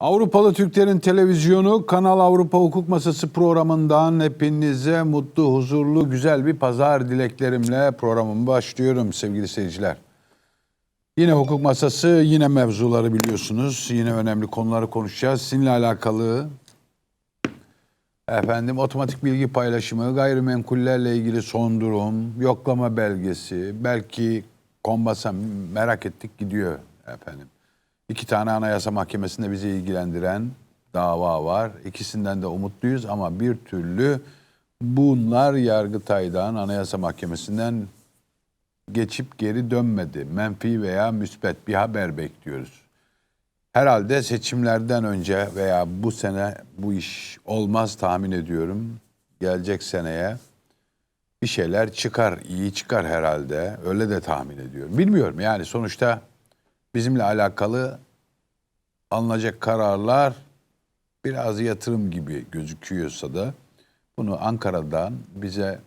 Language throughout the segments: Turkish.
Avrupalı Türklerin Televizyonu Kanal Avrupa Hukuk Masası programından hepinize mutlu, huzurlu, güzel bir pazar dileklerimle programımı başlıyorum sevgili seyirciler. Yine hukuk masası, yine mevzuları biliyorsunuz. Yine önemli konuları konuşacağız. Sizinle alakalı efendim otomatik bilgi paylaşımı, gayrimenkullerle ilgili son durum, yoklama belgesi, belki kombasa merak ettik gidiyor efendim. İki tane Anayasa Mahkemesi'nde bizi ilgilendiren dava var. İkisinden de umutluyuz ama bir türlü bunlar Yargıtay'dan, Anayasa Mahkemesi'nden geçip geri dönmedi. Menfi veya müspet bir haber bekliyoruz. Herhalde seçimlerden önce veya bu sene bu iş olmaz tahmin ediyorum. Gelecek seneye bir şeyler çıkar, iyi çıkar herhalde. Öyle de tahmin ediyorum. Bilmiyorum yani sonuçta bizimle alakalı alınacak kararlar biraz yatırım gibi gözüküyorsa da bunu Ankara'dan bize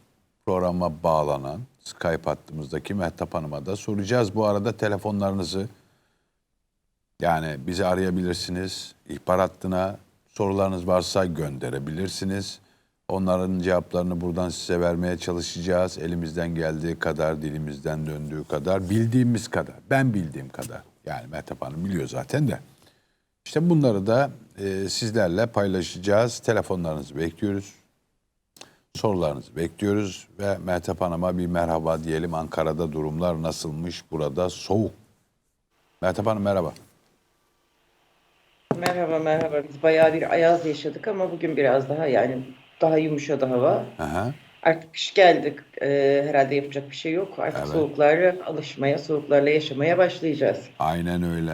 programa bağlanan Skype hattımızdaki Mehtap Hanım'a da soracağız. Bu arada telefonlarınızı yani bizi arayabilirsiniz. İhbar hattına sorularınız varsa gönderebilirsiniz. Onların cevaplarını buradan size vermeye çalışacağız. Elimizden geldiği kadar, dilimizden döndüğü kadar, bildiğimiz kadar. Ben bildiğim kadar. Yani Mehtap Hanım biliyor zaten de. İşte bunları da e, sizlerle paylaşacağız. Telefonlarınızı bekliyoruz. Sorularınızı bekliyoruz ve Mehtap Hanım'a bir merhaba diyelim. Ankara'da durumlar nasılmış? Burada soğuk. Mehtap Hanım merhaba. Merhaba merhaba. Biz bayağı bir ayaz yaşadık ama bugün biraz daha yani daha yumuşadı hava. Aha. Artık kış geldik. Ee, herhalde yapacak bir şey yok. Artık Evet. soğuklarla alışmaya, soğuklarla yaşamaya başlayacağız. Aynen öyle.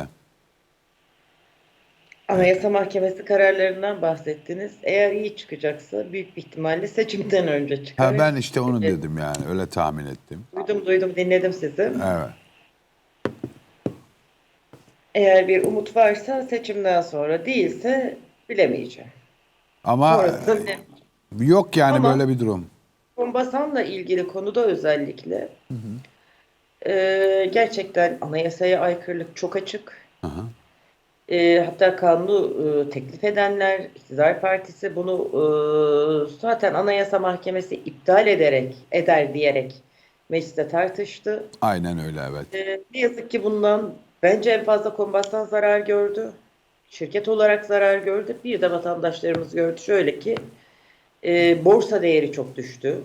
Anayasa Mahkemesi kararlarından bahsettiniz. Eğer iyi çıkacaksa büyük bir ihtimalle seçimden önce çıkar. Ha ben işte onu Evet. dedim yani. Öyle tahmin ettim. Duydum duydum dinledim sizi. Evet. Eğer bir umut varsa seçimden sonra değilse bilemeyeceğim. Ama Sonrasında bilemeyeceğim. yok yani Ama- böyle bir durum. Kombasan'la ilgili konuda özellikle e, gerçekten anayasaya aykırılık çok açık. Aha. E, hatta kanunu e, teklif edenler, iktidar partisi bunu e, zaten Anayasa Mahkemesi iptal ederek, eder diyerek mecliste tartıştı. Aynen öyle evet. E, ne yazık ki bundan bence en fazla Kombasan zarar gördü. Şirket olarak zarar gördü. Bir de vatandaşlarımız gördü. Şöyle ki e, borsa değeri çok düştü.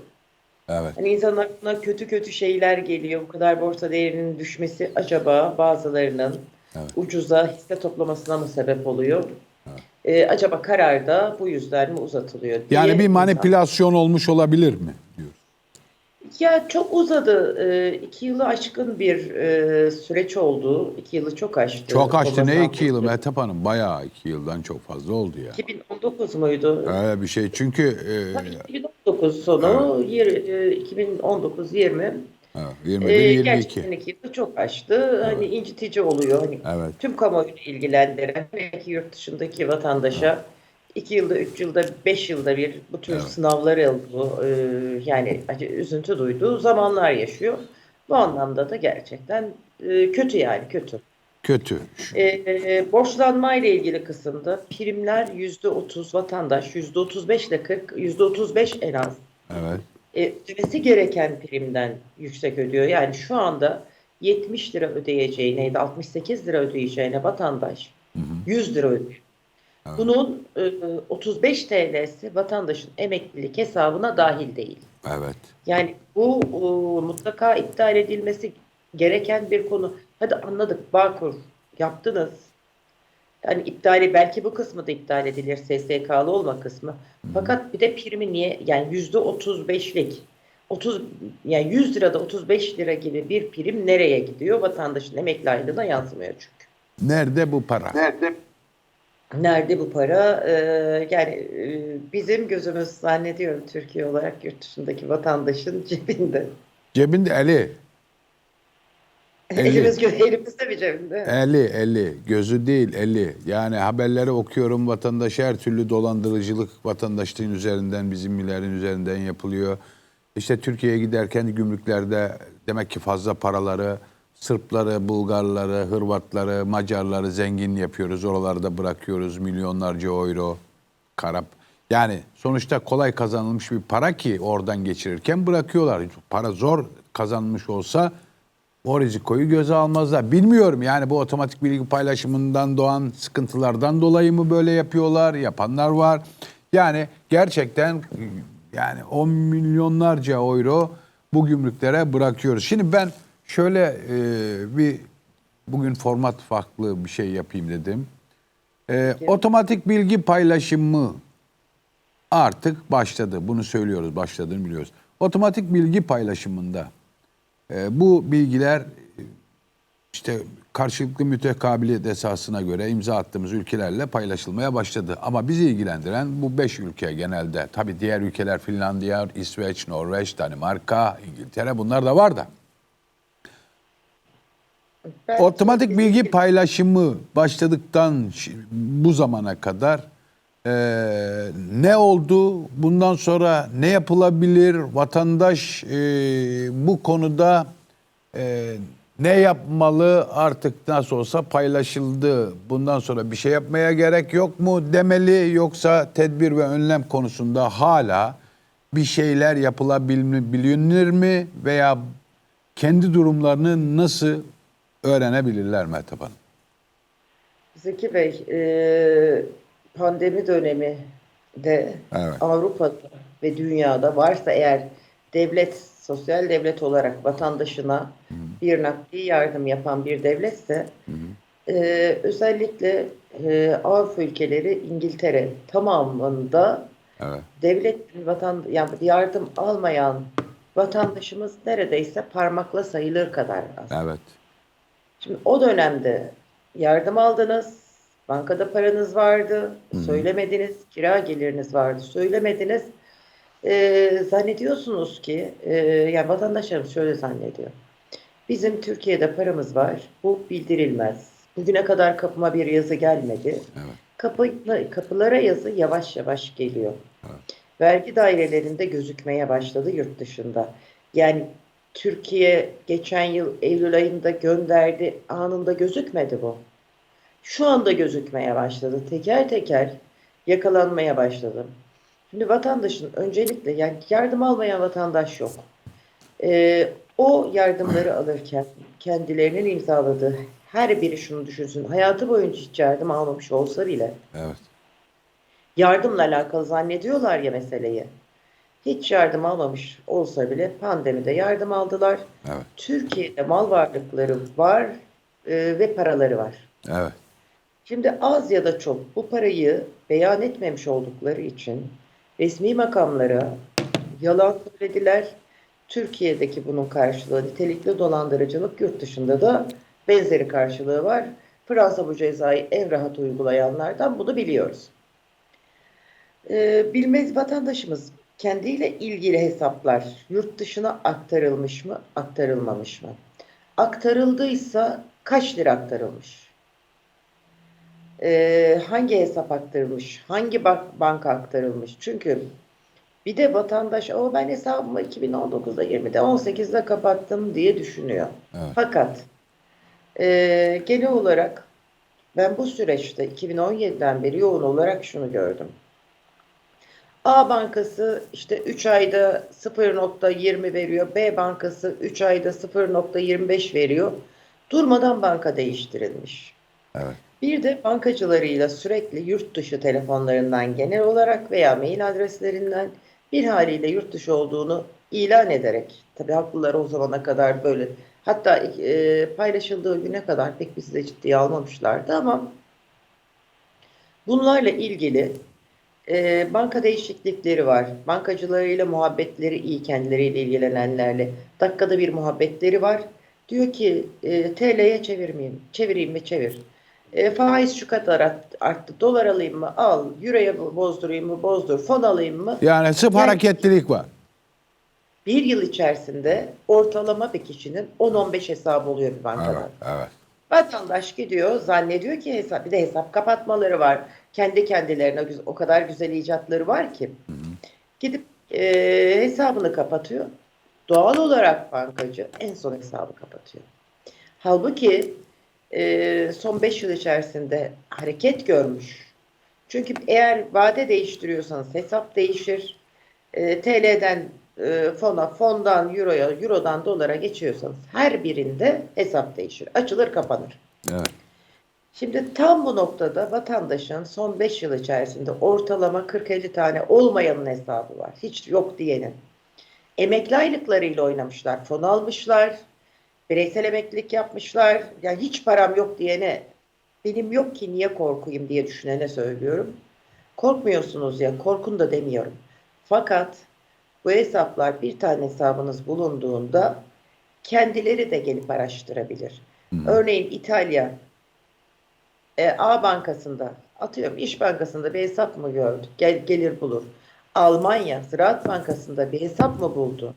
Evet. Hani insanın aklına kötü kötü şeyler geliyor. Bu kadar borsa değerinin düşmesi acaba bazılarının Evet. ucuza hisse toplamasına mı sebep oluyor? Ee, acaba karar da bu yüzden mi uzatılıyor diye Yani bir insan- manipülasyon olmuş olabilir mi diyor. Ya çok uzadı. Ee, iki yılı aşkın bir e, süreç oldu. İki yılı çok aştı. Çok açtı ne iki yılı. Mehtap Hanım? Bayağı iki yıldan çok fazla oldu ya. 2019 muydu? Öyle bir şey çünkü e, Tabii 2019 sonu, yir- e, 2019-20 evet, 21 Ee, 22. gerçekten iki yılı çok aştı. Hani incitici oluyor. Hani Evet. tüm kamuoyunu ilgilendiren belki yurt dışındaki vatandaşa iki yılda, üç yılda, beş yılda bir bu tür Evet. sınavları oldu. Ee, yani üzüntü duyduğu zamanlar yaşıyor. Bu anlamda da gerçekten e, kötü yani kötü. Kötü. Şu- Ee, borçlanma ile ilgili kısımda primler yüzde otuz vatandaş, yüzde otuz beş ile kırk, yüzde otuz beş en az Evet. e, ödemesi gereken primden yüksek ödüyor. Yani şu anda 70 lira ödeyeceğine ya da 68 lira ödeyeceğine vatandaş 100 lira ödüyor. Evet. Bunun e, 35 TL'si vatandaşın emeklilik hesabına dahil değil. Evet. Yani bu e, mutlaka iptal edilmesi gereken bir konu. Hadi anladık Bağkur yaptınız. Yani iptali belki bu kısmı da iptal edilir SSK'lı olma kısmı. Fakat bir de primi niye yani yüzde 35'lik 30 yani 100 lirada 35 lira gibi bir prim nereye gidiyor? Vatandaşın emekli aylığına yansımıyor çünkü. Nerede bu para? Nerede bu para? Ee, yani e, bizim gözümüz zannediyorum Türkiye olarak yurt dışındaki vatandaşın cebinde. Cebinde eli. Elli. Elimiz elimizde bir cebinde. Eli, eli. Gözü değil, eli. Yani haberleri okuyorum vatandaş her türlü dolandırıcılık vatandaşlığın üzerinden, bizimlerin üzerinden yapılıyor. İşte Türkiye'ye giderken gümrüklerde demek ki fazla paraları Sırpları, Bulgarları, Hırvatları, Macarları zengin yapıyoruz. Oralarda bırakıyoruz milyonlarca euro, karap. Yani sonuçta kolay kazanılmış bir para ki oradan geçirirken bırakıyorlar. Para zor kazanılmış olsa o rizikoyu göze almazlar. Bilmiyorum yani bu otomatik bilgi paylaşımından doğan sıkıntılardan dolayı mı böyle yapıyorlar? Yapanlar var. Yani gerçekten yani 10 milyonlarca euro bu gümrüklere bırakıyoruz. Şimdi ben şöyle e, bir bugün format farklı bir şey yapayım dedim. E, otomatik bilgi paylaşımı artık başladı. Bunu söylüyoruz, başladığını biliyoruz. Otomatik bilgi paylaşımında e, bu bilgiler işte karşılıklı mütekabiliyet esasına göre imza attığımız ülkelerle paylaşılmaya başladı. Ama bizi ilgilendiren bu beş ülke genelde. Tabii diğer ülkeler Finlandiya, İsveç, Norveç, Danimarka, İngiltere bunlar da var da. Belki Otomatik bilgi paylaşımı başladıktan bu zamana kadar eee, ne oldu? Bundan sonra ne yapılabilir? Vatandaş eee, bu konuda eee, ne yapmalı? Artık nasıl olsa paylaşıldı. Bundan sonra bir şey yapmaya gerek yok mu demeli? Yoksa tedbir ve önlem konusunda hala bir şeyler yapılabilir mi? Veya kendi durumlarını nasıl öğrenebilirler Mehtap Hanım? Zeki Bey, e, pandemi dönemi de Evet. Avrupa'da ve dünyada varsa eğer devlet, sosyal devlet olarak vatandaşına bir nakdi yardım yapan bir devletse e, özellikle e, Avrupa ülkeleri İngiltere tamamında Evet. devlet vatan yani yardım almayan vatandaşımız neredeyse parmakla sayılır kadar az. Evet. Şimdi o dönemde yardım aldınız, bankada paranız vardı, söylemediniz, kira geliriniz vardı, söylemediniz. Ee, zannediyorsunuz ki, e, yani vatandaşlarımız şöyle zannediyor. Bizim Türkiye'de paramız var, bu bildirilmez. Bugüne kadar kapıma bir yazı gelmedi. Evet. Kapı, kapılara yazı yavaş yavaş geliyor. Vergi dairelerinde gözükmeye başladı yurt dışında. Yani Türkiye geçen yıl Eylül ayında gönderdi anında gözükmedi bu. Şu anda gözükmeye başladı. Teker teker yakalanmaya başladı. Şimdi vatandaşın öncelikle yani yardım almayan vatandaş yok. Ee, o yardımları alırken kendilerinin imzaladığı her biri şunu düşünsün. Hayatı boyunca hiç yardım almamış olsa bile Evet. yardımla alakalı zannediyorlar ya meseleyi. Hiç yardım almamış olsa bile pandemide yardım aldılar. Evet. Türkiye'de mal varlıkları var e, ve paraları var. Evet. Şimdi az ya da çok bu parayı beyan etmemiş oldukları için resmi makamlara yalan söylediler. Türkiye'deki bunun karşılığı nitelikli dolandırıcılık yurt dışında da benzeri karşılığı var. Fransa bu cezayı en rahat uygulayanlardan bunu biliyoruz. Ee, bilmez vatandaşımız kendiyle ilgili hesaplar yurt dışına aktarılmış mı, aktarılmamış mı? Aktarıldıysa kaç lira aktarılmış? Ee, hangi hesap aktarılmış? Hangi bank, banka aktarılmış? Çünkü bir de vatandaş o ben hesabımı 2019'da 20'de 18'de kapattım diye düşünüyor. Evet. Fakat e, genel olarak ben bu süreçte 2017'den beri yoğun olarak şunu gördüm. A bankası işte 3 ayda 0.20 veriyor. B bankası 3 ayda 0.25 veriyor. Durmadan banka değiştirilmiş. Evet. Bir de bankacılarıyla sürekli yurt dışı telefonlarından genel olarak veya mail adreslerinden bir haliyle yurt dışı olduğunu ilan ederek, tabii haklılar o zamana kadar böyle, hatta e, paylaşıldığı güne kadar pek bizi de ciddiye almamışlardı ama bunlarla ilgili e, banka değişiklikleri var. Bankacılarıyla muhabbetleri iyi kendileriyle ilgilenenlerle. Dakikada bir muhabbetleri var. Diyor ki e, TL'ye çevirmeyeyim, çevireyim mi çevir. E, faiz şu kadar art- arttı. Dolar alayım mı? Al. Euroya bozdurayım mı? Bozdur. Fon alayım mı? Yani sırf Yani- hareketlilik var. Bir yıl içerisinde ortalama bir kişinin 10-15 hesabı oluyor bir bankadan. Evet. Evet. Vatandaş gidiyor zannediyor ki hesap bir de hesap kapatmaları var. Kendi kendilerine o kadar güzel icatları var ki. Gidip e, hesabını kapatıyor. Doğal olarak bankacı en son hesabı kapatıyor. Halbuki e, son 5 yıl içerisinde hareket görmüş. Çünkü eğer vade değiştiriyorsanız hesap değişir. E, TL'den e, fona, fondan euroya, eurodan dolara geçiyorsanız her birinde hesap değişir. Açılır kapanır. Evet. Şimdi tam bu noktada vatandaşın son 5 yıl içerisinde ortalama 40-50 tane olmayanın hesabı var. Hiç yok diyenin. Emekli aylıklarıyla oynamışlar, fon almışlar, bireysel emeklilik yapmışlar. Yani hiç param yok diyene benim yok ki niye korkuyum diye düşünene söylüyorum. Korkmuyorsunuz ya, korkun da demiyorum. Fakat bu hesaplar bir tane hesabınız bulunduğunda kendileri de gelip araştırabilir. Örneğin İtalya e, A bankasında atıyorum İş Bankası'nda bir hesap mı gördü? Gel, gelir bulur. Almanya Ziraat Bankası'nda bir hesap mı buldu?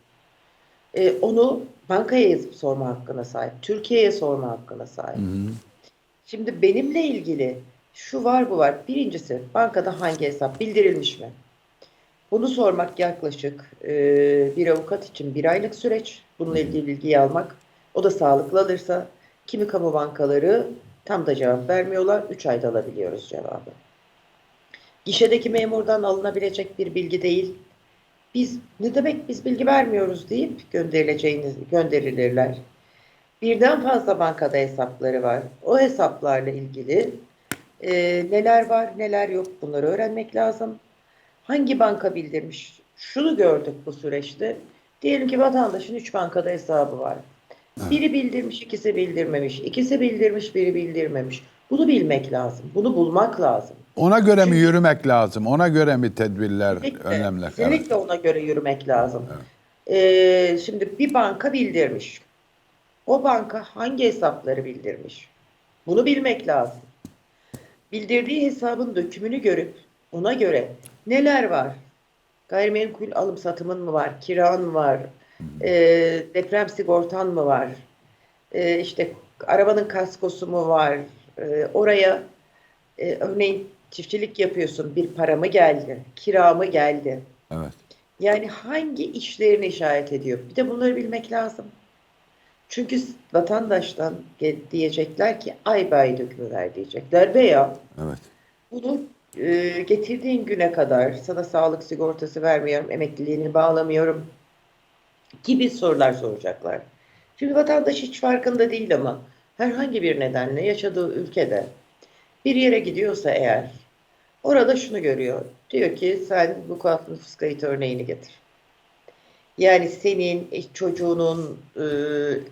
E, onu bankaya yazıp sorma hakkına sahip. Türkiye'ye sorma hakkına sahip. Şimdi benimle ilgili şu var bu var. Birincisi bankada hangi hesap bildirilmiş mi? Bunu sormak yaklaşık e, bir avukat için bir aylık süreç. Bununla ilgili bilgiyi almak. O da sağlıklı alırsa kimi kamu bankaları tam da cevap vermiyorlar. 3 ayda alabiliyoruz cevabı. Gişedeki memurdan alınabilecek bir bilgi değil. Biz ne demek biz bilgi vermiyoruz deyip gönderileceğini gönderilirler. Birden fazla bankada hesapları var. O hesaplarla ilgili e, neler var neler yok bunları öğrenmek lazım. Hangi banka bildirmiş? Şunu gördük bu süreçte. Diyelim ki vatandaşın 3 bankada hesabı var. Biri bildirmiş, ikisi bildirmemiş. İkisi bildirmiş, biri bildirmemiş. Bunu bilmek lazım. Bunu bulmak lazım. Ona göre mi yürümek lazım? Ona göre mi tedbirler, Kesinlikle, önlemler? Evet. kesinlikle ona göre yürümek lazım. Ee, şimdi bir banka bildirmiş. O banka hangi hesapları bildirmiş? Bunu bilmek lazım. Bildirdiği hesabın dökümünü görüp ona göre neler var? Gayrimenkul alım satımın mı var? Kiran var? Ee, deprem sigortan mı var? Ee, işte arabanın kaskosu mu var? Ee, oraya e, örneğin çiftçilik yapıyorsun. Bir para mı geldi? Kira mı geldi? Evet. Yani hangi işlerini işaret ediyor? Bir de bunları bilmek lazım. Çünkü vatandaştan diyecekler ki ay bay dökümü ver diyecekler veya Evet. bunu e, getirdiğin güne kadar sana sağlık sigortası vermiyorum, emekliliğini bağlamıyorum gibi sorular soracaklar. Şimdi vatandaş hiç farkında değil ama herhangi bir nedenle yaşadığı ülkede bir yere gidiyorsa eğer orada şunu görüyor. Diyor ki sen bu nüfus kayıt örneğini getir. Yani senin, e, çocuğunun, e,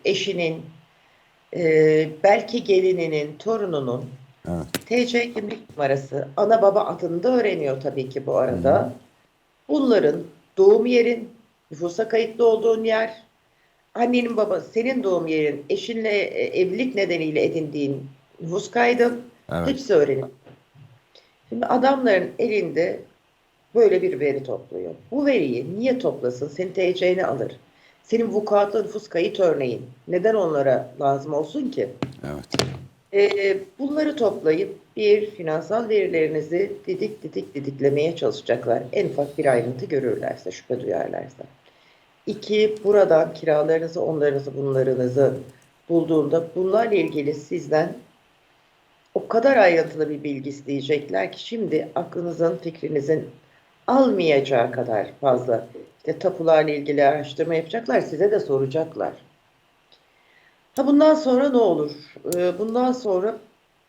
eşinin, e, belki gelininin, torununun Evet. TC kimlik numarası, ana baba adını da öğreniyor tabii ki bu arada. Bunların doğum yerin, nüfusa kayıtlı olduğun yer, annenin baba, senin doğum yerin, eşinle e, evlilik nedeniyle edindiğin nüfus kaydın, Evet. hepsi öğreniyor. Şimdi adamların elinde böyle bir veri topluyor. Bu veriyi niye toplasın? Senin TC'ni alır. Senin vukuatlı nüfus kayıt örneğin. Neden onlara lazım olsun ki? Evet. Ee, bunları toplayıp bir finansal verilerinizi didik didik didiklemeye çalışacaklar. En ufak bir ayrıntı görürlerse, şüphe duyarlarsa. İki, buradan kiralarınızı, onlarınızı, bunlarınızı bulduğunda bunlarla ilgili sizden o kadar ayrıntılı bir bilgi isteyecekler ki şimdi aklınızın, fikrinizin almayacağı kadar fazla. İşte tapularla ilgili araştırma yapacaklar, size de soracaklar. Ha bundan sonra ne olur? Ee, Bundan sonra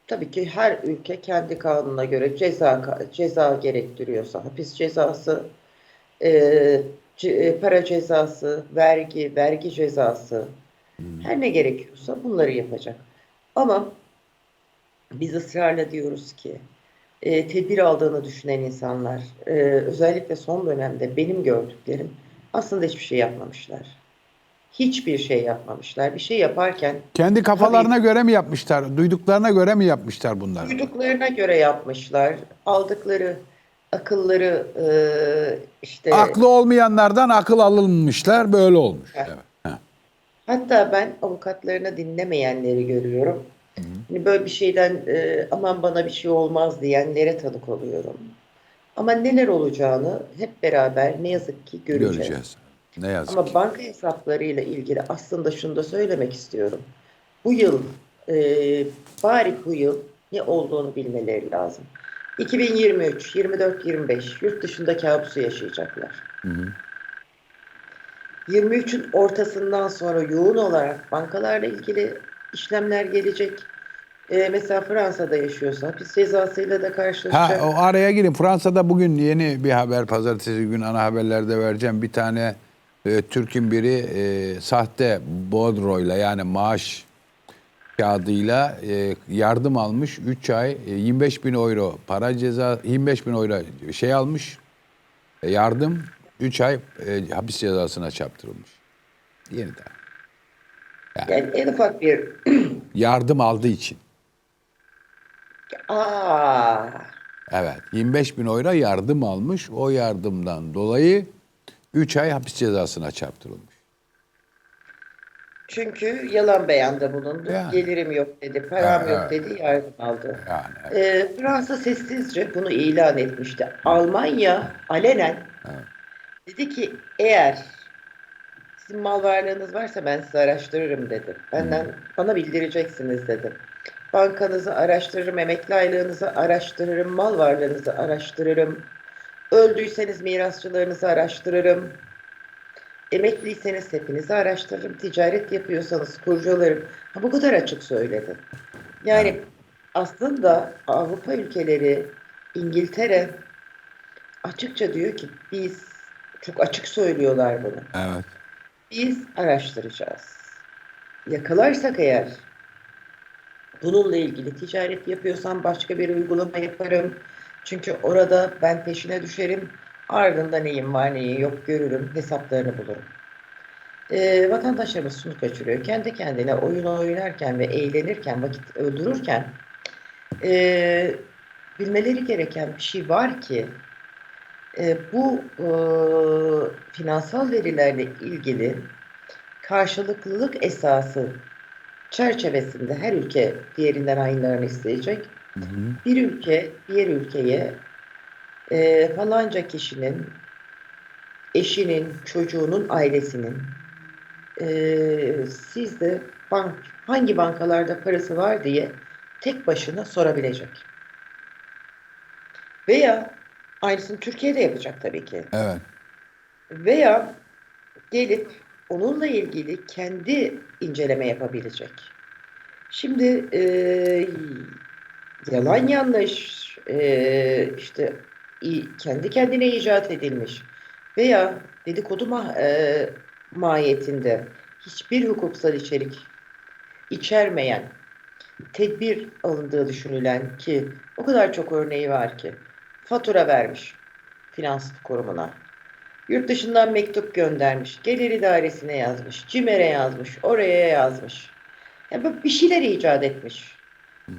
tabii ki her ülke kendi kanununa göre ceza ceza gerektiriyorsa hapis cezası, e, ce- e, para cezası, vergi, vergi cezası her ne gerekiyorsa bunları yapacak. Ama biz ısrarla diyoruz ki e, tedbir aldığını düşünen insanlar e, özellikle son dönemde benim gördüklerim aslında hiçbir şey yapmamışlar. Hiçbir şey yapmamışlar. Bir şey yaparken Kendi kafalarına göre mi yapmışlar? Duyduklarına göre mi yapmışlar bunları? duyduklarına göre yapmışlar. Aldıkları akılları e, işte Aklı olmayanlardan akıl alınmışlar. Böyle olmuş. Evet. Evet. Ha. hatta ben avukatlarını dinlemeyenleri görüyorum. Hani böyle bir şeyden e, aman bana bir şey olmaz diyenlere tanık oluyorum. Ama neler olacağını hep beraber ne yazık ki göreceğiz. Göreceğiz. Ne yazık Ama ki. banka hesaplarıyla ilgili aslında şunu da söylemek istiyorum. bu yıl e, bari bu yıl ne olduğunu bilmeleri lazım. 2023, 24, 25 yurt dışında kabusu yaşayacaklar. 23'ün ortasından sonra yoğun olarak bankalarla ilgili işlemler gelecek. E, mesela Fransa'da yaşıyorsa hapis cezasıyla da Ha karşılaşacak. o araya girin. Fransa'da bugün yeni bir haber pazartesi gün ana haberlerde vereceğim. Bir tane e, Türk'ün biri e, sahte bodroyla yani maaş kağıdıyla e, yardım almış. 3 ay e, 25 bin euro para ceza 25 bin euro şey almış e, yardım 3 ay e, hapis cezasına çarptırılmış. Yeniden. Yani en ufak bir Yardım aldığı için. aa Evet. 25 bin euro yardım almış. O yardımdan dolayı 3 ay hapis cezasına çarptırılmış. Çünkü yalan beyanda bulundu. Yani. Gelirim yok dedi, param Evet, yok evet. dedi, yardım aldı. Yani Ee, Fransa sessizce bunu ilan etmişti. Almanya alenen dedi ki eğer sizin mal varlığınız varsa ben sizi araştırırım dedi. Benden bana bildireceksiniz dedi. Bankanızı araştırırım, emekli aylığınızı araştırırım, mal varlığınızı araştırırım. Öldüyseniz mirasçılarınızı araştırırım. Emekliyseniz hepinizi araştırırım. Ticaret yapıyorsanız kurcalarım. Ha, bu kadar açık söyledi. Yani aslında Avrupa ülkeleri, İngiltere açıkça diyor ki biz çok açık söylüyorlar bunu. evet. Biz araştıracağız. Yakalarsak eğer bununla ilgili ticaret yapıyorsam başka bir uygulama yaparım. Çünkü orada ben peşine düşerim. Ardında neyim var neyi yok görürüm. Hesaplarını bulurum. Ee, vatandaşlarımız şunu kaçırıyor. Kendi kendine oyun oynarken ve eğlenirken, vakit öldürürken ee, bilmeleri gereken bir şey var ki e, bu e, finansal verilerle ilgili karşılıklılık esası çerçevesinde her ülke diğerinden aynılarını isteyecek. Bir ülke diğer ülkeye e, falanca kişinin eşinin, çocuğunun, ailesinin e, sizde bank, hangi bankalarda parası var diye tek başına sorabilecek. Veya aynısını Türkiye'de yapacak tabii ki. Evet. Veya gelip onunla ilgili kendi inceleme yapabilecek. Şimdi e, yalan yanlış e, işte kendi kendine icat edilmiş veya dedikodu ma- e, mahiyetinde hiçbir hukuksal içerik içermeyen tedbir alındığı düşünülen ki o kadar çok örneği var ki fatura vermiş finans kurumuna. Yurt dışından mektup göndermiş. Gelir idaresine yazmış. CİMER'e yazmış. Oraya yazmış. Yani bir şeyler icat etmiş.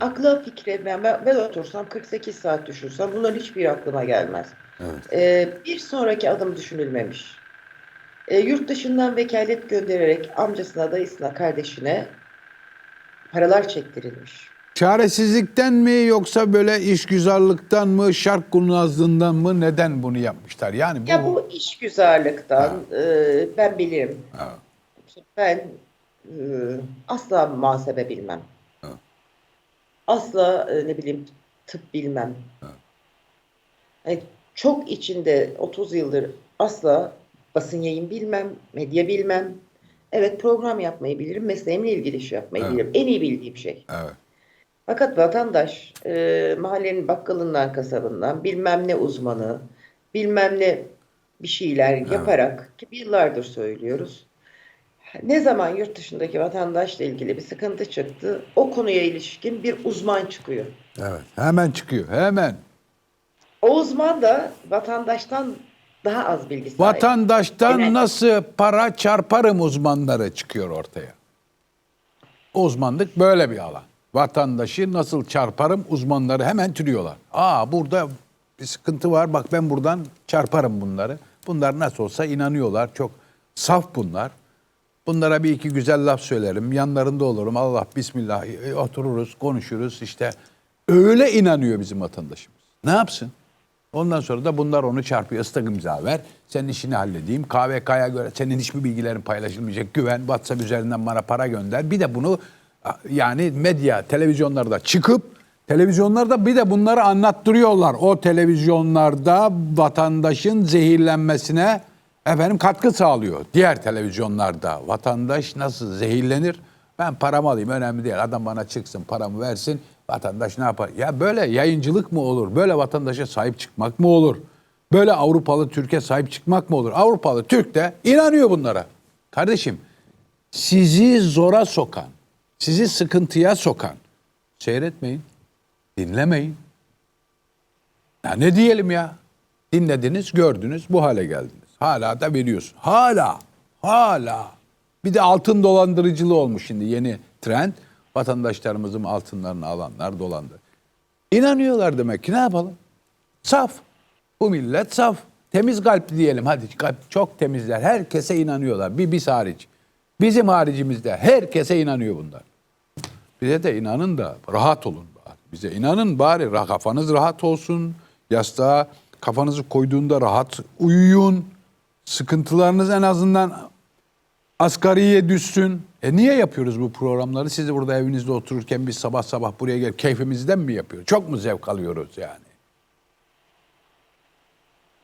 Akla fikre ben, ben, ben otursam 48 saat düşünsem bunların hiçbir aklıma gelmez. Evet. Ee, bir sonraki adım düşünülmemiş. Ee, yurt dışından vekalet göndererek amcasına, dayısına, kardeşine paralar çektirilmiş. Çaresizlikten mi yoksa böyle işgüzarlıktan mı, şark kurnazlığından mı neden bunu yapmışlar? Yani bu, Ya bu işgüzarlıktan e, ben bilirim. Ha, Ben e, asla muhasebe bilmem. Asla e, ne bileyim tıp bilmem. Ha. Yani çok içinde 30 yıldır asla basın yayın bilmem, medya bilmem. Evet program yapmayı bilirim, mesleğimle ilgili iş yapmayı Evet. bilirim. En iyi bildiğim şey. evet. Fakat vatandaş e, mahallenin bakkalından, kasabından bilmem ne uzmanı, bilmem ne bir şeyler yaparak ki yıllardır söylüyoruz. Ne zaman yurt dışındaki vatandaşla ilgili bir sıkıntı çıktı, o konuya ilişkin bir uzman çıkıyor. Evet. Hemen çıkıyor. Hemen. O uzman da vatandaştan daha az bilgi sahibi. Vatandaştan Evet. nasıl para çarparım uzmanları çıkıyor ortaya. Uzmanlık böyle bir alan. Vatandaşı nasıl çarparım uzmanları hemen türüyorlar. Aa burada bir sıkıntı var bak ben buradan çarparım bunları. Bunlar nasıl olsa inanıyorlar. Çok saf bunlar. Bunlara bir iki güzel laf söylerim. Yanlarında olurum. Allah bismillah e, otururuz konuşuruz işte. Öyle inanıyor bizim vatandaşımız. Ne yapsın? Ondan sonra da bunlar onu çarpıyor. Islak imza ver. Senin işini halledeyim. KVK'ya göre senin hiçbir bilgilerin paylaşılmayacak. Güven. WhatsApp üzerinden bana para gönder. Bir de bunu yani medya, televizyonlarda çıkıp televizyonlarda bir de bunları anlattırıyorlar. O televizyonlarda vatandaşın zehirlenmesine efendim katkı sağlıyor. Diğer televizyonlarda vatandaş nasıl zehirlenir? Ben paramı alayım önemli değil. Adam bana çıksın paramı versin. Vatandaş ne yapar? Ya böyle yayıncılık mı olur? Böyle vatandaşa sahip çıkmak mı olur? Böyle Avrupalı Türkiye sahip çıkmak mı olur? Avrupalı Türk de inanıyor bunlara. Kardeşim sizi zora sokan, sizi sıkıntıya sokan seyretmeyin, dinlemeyin. Ya ne diyelim ya? Dinlediniz, gördünüz, bu hale geldiniz. Hala da veriyorsun. Hala, hala. Bir de altın dolandırıcılığı olmuş şimdi yeni trend. Vatandaşlarımızın altınlarını alanlar dolandı. İnanıyorlar demek ki ne yapalım? Saf. Bu millet saf. Temiz kalpli diyelim hadi kalp çok temizler. Herkese inanıyorlar. Bir biz hariç. Bizim haricimizde herkese inanıyor bunlar. Bize de inanın da rahat olun bari. Bize inanın bari kafanız rahat olsun. Yastığa kafanızı koyduğunda rahat uyuyun. Sıkıntılarınız en azından asgariye düşsün. E niye yapıyoruz bu programları? Siz de burada evinizde otururken biz sabah sabah buraya gel keyfimizden mi yapıyoruz? Çok mu zevk alıyoruz yani?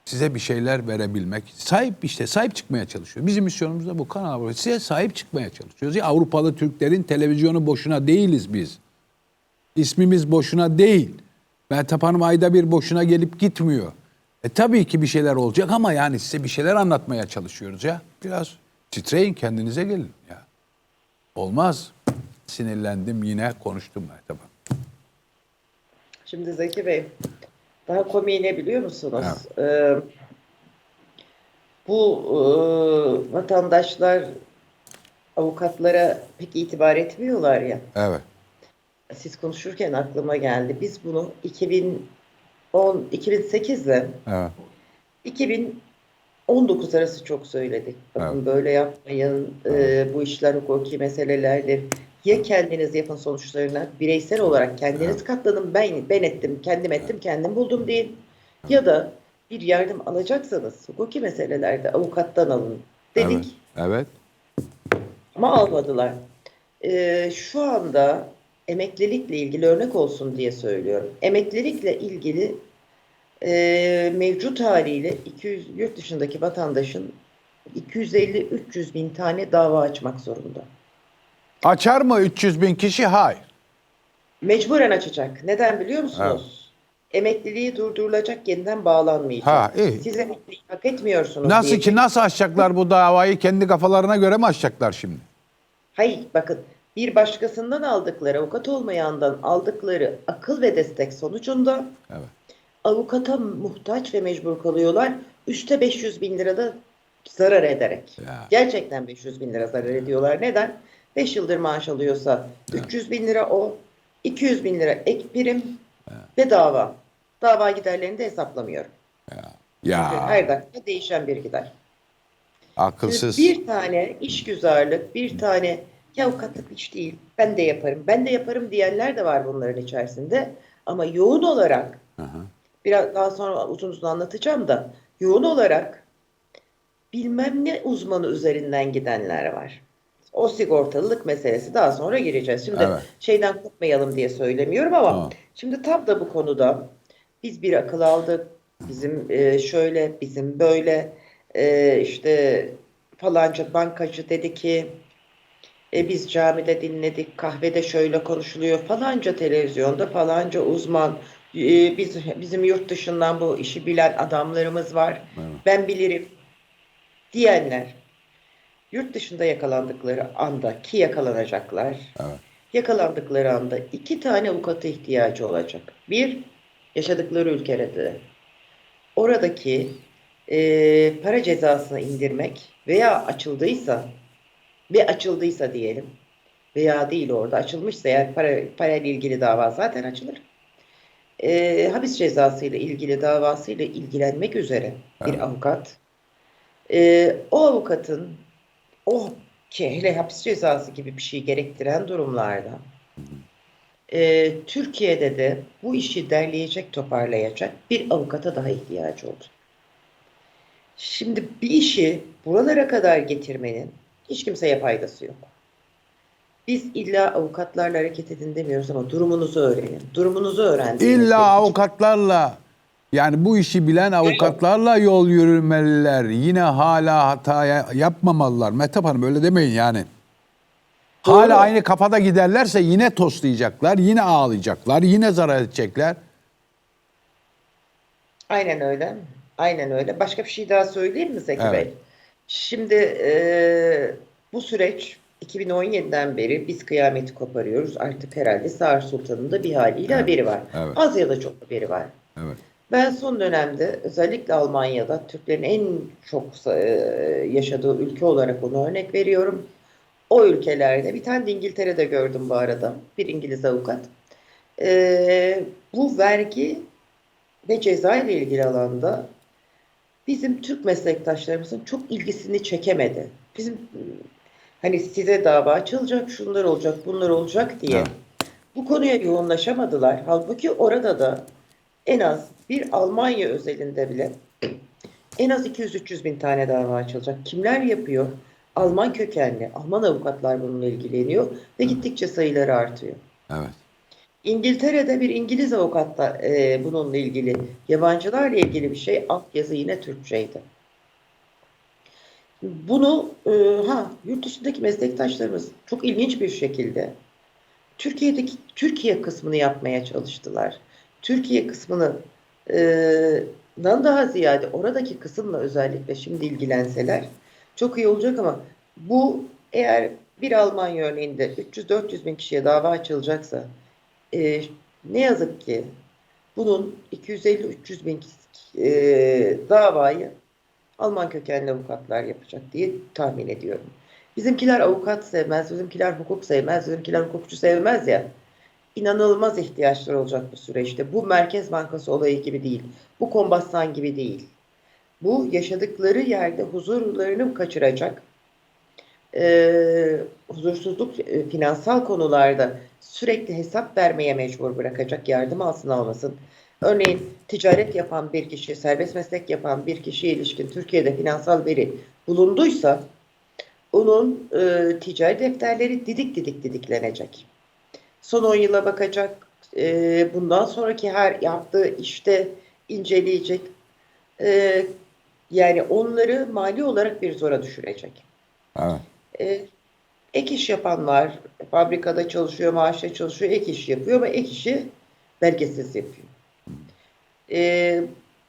Size bir şeyler verebilmek, sahip işte sahip çıkmaya çalışıyoruz. Bizim misyonumuz da bu kanal. Size sahip çıkmaya çalışıyoruz. Ya Avrupalı Türklerin televizyonu boşuna değiliz biz. İsmimiz boşuna değil. Mehtap Hanım ayda bir boşuna gelip gitmiyor. E tabii ki bir şeyler olacak ama yani size bir şeyler anlatmaya çalışıyoruz ya. Biraz titreyin kendinize gelin ya. Olmaz. Sinirlendim yine konuştum Mehtap Hanım. Şimdi Zeki Bey, daha komiği ne biliyor musunuz? Ee, bu e, vatandaşlar avukatlara pek itibar etmiyorlar ya. Evet. Siz konuşurken aklıma geldi. Biz bunu 2010 2008'de Evet. 2019 arası çok söyledik. Bakın Evet. böyle yapmayın. e, bu işler hukuki meselelerdir. Ya kendiniz yapın sonuçlarına bireysel olarak kendiniz katlanın. Ben ben ettim, kendim ettim, kendim buldum değil. Ya da bir yardım alacaksanız hukuki meselelerde avukattan alın dedik. Evet. Ama almadılar. Ee, şu anda emeklilikle ilgili örnek olsun diye söylüyorum. Emeklilikle ilgili e, mevcut haliyle 200 yurt dışındaki vatandaşın 250-300 bin tane dava açmak zorunda. Açar mı 300 bin kişi? Hayır. Mecburen açacak. Neden biliyor musunuz? Emekliliği durdurulacak, yeniden bağlanmayacak. Ha, iyi. Siz emekliliği hak etmiyorsunuz Nasıl diyecek. ki nasıl açacaklar bu davayı kendi kafalarına göre mi açacaklar şimdi? Hayır bakın bir başkasından aldıkları avukat olmayandan aldıkları akıl ve destek sonucunda Evet. avukata muhtaç ve mecbur kalıyorlar. Üste 500 bin lirada zarar ederek. Ya. Gerçekten 500 bin lira zarar ediyorlar. Neden? 5 yıldır maaş alıyorsa 300 bin lira o, 200 bin lira ek prim ve dava. Dava giderlerini de hesaplamıyorum. Çünkü Ya her dakika değişen bir gider. akılsız. Bir tane işgüzarlık, bir tane ya avukatlık iş değil, ben de yaparım, ben de yaparım diyenler de var bunların içerisinde. Ama yoğun olarak, hı. biraz daha sonra uzun uzun anlatacağım da, yoğun olarak bilmem ne uzmanı üzerinden gidenler var. O sigortalılık meselesi daha sonra gireceğiz. Şimdi Evet. şeyden kopmayalım diye söylemiyorum ama Tamam. şimdi tam da bu konuda biz bir akıl aldık. Bizim e, şöyle, bizim böyle e, işte falanca bankacı dedi ki e, biz camide dinledik, kahvede şöyle konuşuluyor, falanca televizyonda falanca uzman, e, biz bizim yurt dışından bu işi bilen adamlarımız var. Evet. Ben bilirim diyenler yurt dışında yakalandıkları anda ki yakalanacaklar. Evet. Yakalandıkları anda iki tane avukata ihtiyacı olacak. Bir, yaşadıkları ülkede oradaki e, para cezasını indirmek veya açıldıysa ve açıldıysa diyelim veya değil orada açılmışsa eğer para, parayla ilgili dava zaten açılır. E, hapis cezası ile ilgili davasıyla ilgilenmek üzere bir Evet. avukat e, o avukatın o ki hele hapis cezası gibi bir şey gerektiren durumlarda e, Türkiye'de de bu işi derleyecek, toparlayacak bir avukata daha ihtiyacı oldu. Şimdi bir işi buralara kadar getirmenin hiç kimseye faydası yok. Biz illa avukatlarla hareket edin demiyoruz ama durumunuzu öğrenin. Durumunuzu öğrendiğinizde İlla avukatlarla yani bu işi bilen avukatlarla yol yürümeliler. Yine hala hata ya- yapmamalılar. Mehtap Hanım öyle demeyin yani. Doğru. Hala aynı kafada giderlerse yine toslayacaklar, yine ağlayacaklar, yine zarar edecekler. Aynen öyle. Aynen öyle. Başka bir şey daha söyleyeyim mi Zeki Evet. Bey? Şimdi e, bu süreç 2017'den beri biz kıyameti koparıyoruz. Artık herhalde Sağır Sultan'ın da bir haliyle haberi var. evet. Az ya da çok haberi var. Evet. Ben son dönemde özellikle Almanya'da Türklerin en çok yaşadığı ülke olarak onu örnek veriyorum. O ülkelerde bir tane de İngiltere'de gördüm bu arada. Bir İngiliz avukat. E, bu vergi ve ceza ile ilgili alanda bizim Türk meslektaşlarımızın çok ilgisini çekemedi. Bizim hani size dava açılacak, şunlar olacak, bunlar olacak diye Evet. bu konuya yoğunlaşamadılar. Halbuki orada da en az bir Almanya özelinde bile en az 200-300 bin tane dava açılacak. Kimler yapıyor? Alman kökenli, Alman avukatlar bununla ilgileniyor ve gittikçe sayıları artıyor. Evet. İngiltere'de bir İngiliz avukat da e, bununla ilgili, yabancılarla ilgili bir şey, altyazı yine Türkçeydi. Bunu e, ha yurt dışındaki meslektaşlarımız çok ilginç bir şekilde Türkiye'deki Türkiye kısmını yapmaya çalıştılar. Türkiye kısmını e, dan daha ziyade oradaki kısımla özellikle şimdi ilgilenseler çok iyi olacak ama bu eğer bir Almanya örneğinde 300-400 bin kişiye dava açılacaksa e, ne yazık ki bunun 250-300 bin e, davayı Alman kökenli avukatlar yapacak diye tahmin ediyorum. Bizimkiler avukat sevmez, bizimkiler hukuk sevmez, bizimkiler hukukçu sevmez ya. İnanılmaz ihtiyaçlar olacak bu süreçte. Bu Merkez Bankası olayı gibi değil. Bu Kombassan gibi değil. Bu yaşadıkları yerde huzurlarını kaçıracak. Ee, huzursuzluk e, finansal konularda sürekli hesap vermeye mecbur bırakacak yardım alsın almasın. Örneğin ticaret yapan bir kişi, serbest meslek yapan bir kişiye ilişkin Türkiye'de finansal veri bulunduysa onun e, ticari defterleri didik didik didiklenecek. Son 10 yıla bakacak, e, bundan sonraki her yaptığı işte inceleyecek. E, yani onları mali olarak bir zora düşürecek. Evet. E, ek iş yapanlar, fabrikada çalışıyor, maaşla çalışıyor, ek iş yapıyor ama ek işi belgesiz yapıyor. E,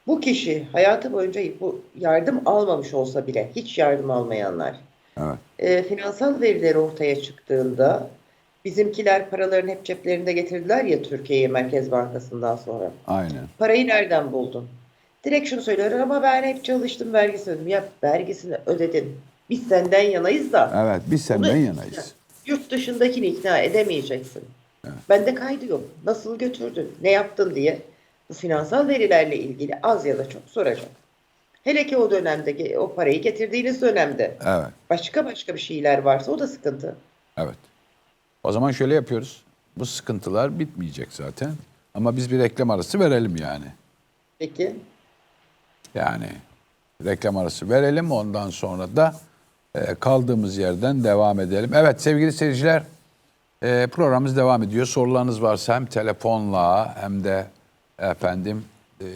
bu kişi hayatı boyunca bu yardım almamış olsa bile, hiç yardım almayanlar, Evet. e, finansal verileri ortaya çıktığında bizimkiler paralarını hep ceplerinde getirdiler ya Türkiye'ye Merkez Bankası'ndan sonra. Aynen. Parayı nereden buldun? Direkt şunu söylüyorlar ama ben hep çalıştım vergisini ödedim. Ya vergisini ödedin. Biz senden yanayız da Evet. Biz senden Bunu- yanayız. yurt dışındakini ikna edemeyeceksin. Bende kaydı yok. Nasıl götürdün? Ne yaptın diye bu finansal verilerle ilgili az ya da çok soracak. Hele ki o dönemde o parayı getirdiğiniz dönemde Evet. başka başka bir şeyler varsa o da sıkıntı. Evet. O zaman şöyle yapıyoruz. Bu sıkıntılar bitmeyecek zaten. Ama biz bir reklam arası verelim yani. Peki. Yani reklam arası verelim. Ondan sonra da kaldığımız yerden devam edelim. Evet sevgili seyirciler e, programımız devam ediyor. Sorularınız varsa hem telefonla hem de efendim e,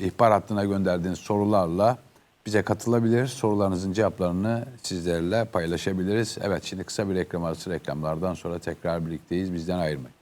ihbar hattına gönderdiğiniz sorularla bize katılabilir. Sorularınızın cevaplarını sizlerle paylaşabiliriz. Evet şimdi kısa bir reklam arası reklamlardan sonra tekrar birlikteyiz. Bizden ayrılmayın.